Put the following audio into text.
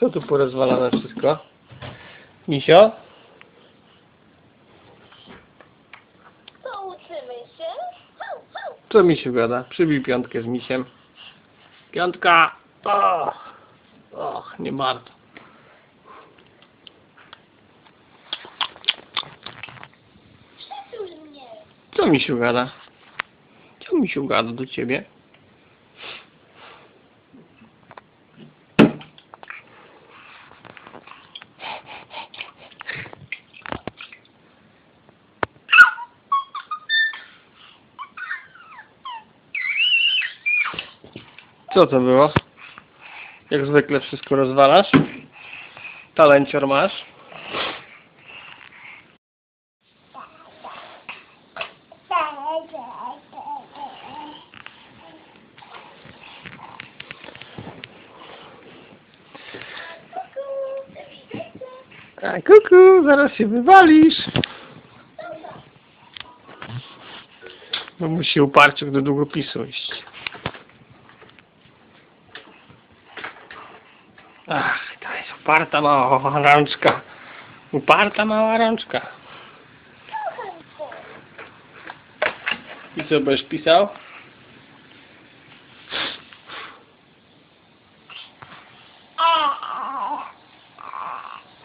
Co tu porozwalane wszystko? Misio? Pouczymy się. Co Misiu gada? Przybij piątkę z Misiem. Piątka! Och, och nie bardzo. Przytul mnie. Co Misiu gada? Co Misiu gada do ciebie? Co to było? Jak zwykle wszystko rozwalasz? Talencior masz? A kuku, zaraz się wywalisz. No musi uparcie do długopisu iść. Ach, to jest uparta mała rączka. Uparta mała rączka. I co będziesz pisał?